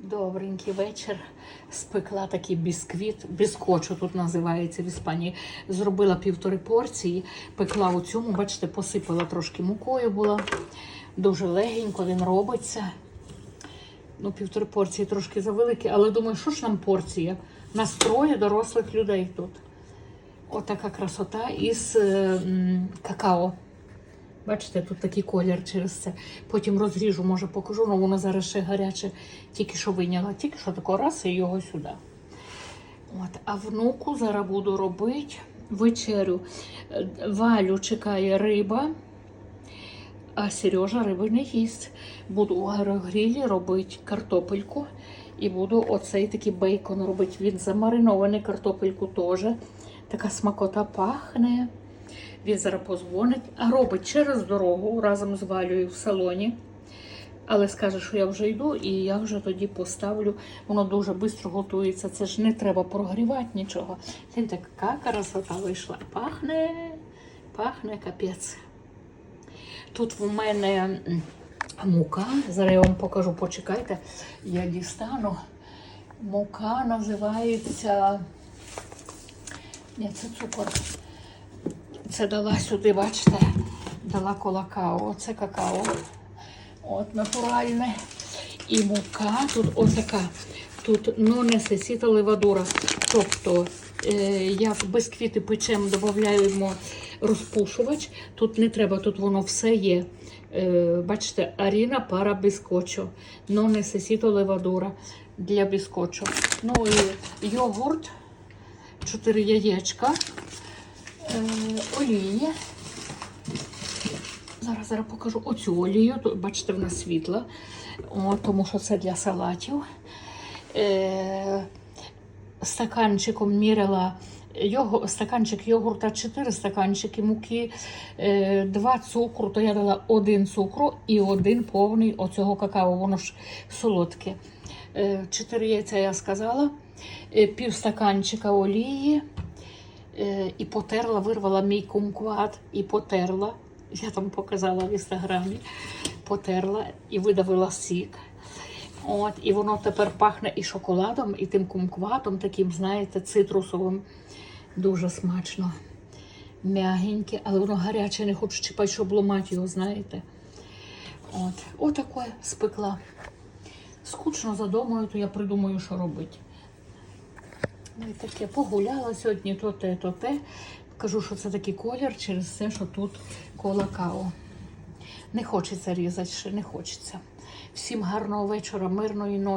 Добренький вечір. Спекла такий бісквіт, біскочу тут називається в Іспанії. Зробила півтори порції, пекла у цьому, бачите, посипала трошки мукою була. Дуже легенько він робиться. Ну, півтори порції трошки завеликі, але думаю, що ж нам порція? Нас троє дорослих людей тут. Отака красота із е, какао. Бачите, тут такий колір через це. Потім розріжу, може покажу, але воно зараз ще гаряче, тільки що виняла, тільки що тако раз і його сюди. От, а внуку зараз буду робити вечерю. Е, Валю чекає риба, а Сережа риби не їсть. Буду у аерогрілі робити картопельку. І буду оцей такий бейкон робити. Він замаринований, картопельку теж. Така смакота пахне. Він зараз позвонить, а робить через дорогу разом з Валею в салоні. Але скаже, що я вже йду, і я вже тоді поставлю. Воно дуже швидко готується. Це ж не треба прогрівати нічого. Це така красота вийшла. Пахне, пахне капець. Тут в мене мука. Зараз я вам покажу, почекайте. Я дістану. Мука називається. Ні, це цукор. Це дала сюди, бачите, дала колакао. Це какао. От натуральне. І мука тут отака. Тут ну несесіта левадура. Тобто, е, як бисквіти печем, додаємо розпушувач. Тут не треба, тут воно все є. Е, бачите, аріна пара біскочо. Ну несесіто левадура для біскочо. Ну і йогурт, 4 яєчка олії. Зараз зараз покажу оцю олію. Тут, бачите, вона світла, О, тому що це для салатів. Е, стаканчиком міряла його, стаканчик йогурта, 4 стаканчики муки, е, 2 цукру, то я дала один цукру і один повний оцього какао, воно ж солодке. 4 яйця я сказала, е, пів стаканчика олії. Е, і потерла, вирвала мій кумкват і потерла. Я там показала в інстаграмі. Потерла і видавила сік. От, і воно тепер пахне і шоколадом, і тим кумкватом, таким, знаєте, цитрусовим. Дуже смачно. Мягеньке, але воно гаряче, не хочу чіпати, щоб ламати його, знаєте. От, отаке спекла. Скучно за домою, то я придумаю, що робити. Ну і таке погуляла сьогодні, то те, то те. Кажу, що це такий колір через те, що тут колакао. Не хочеться різати, ще не хочеться. Всім гарного вечора, мирної ночі.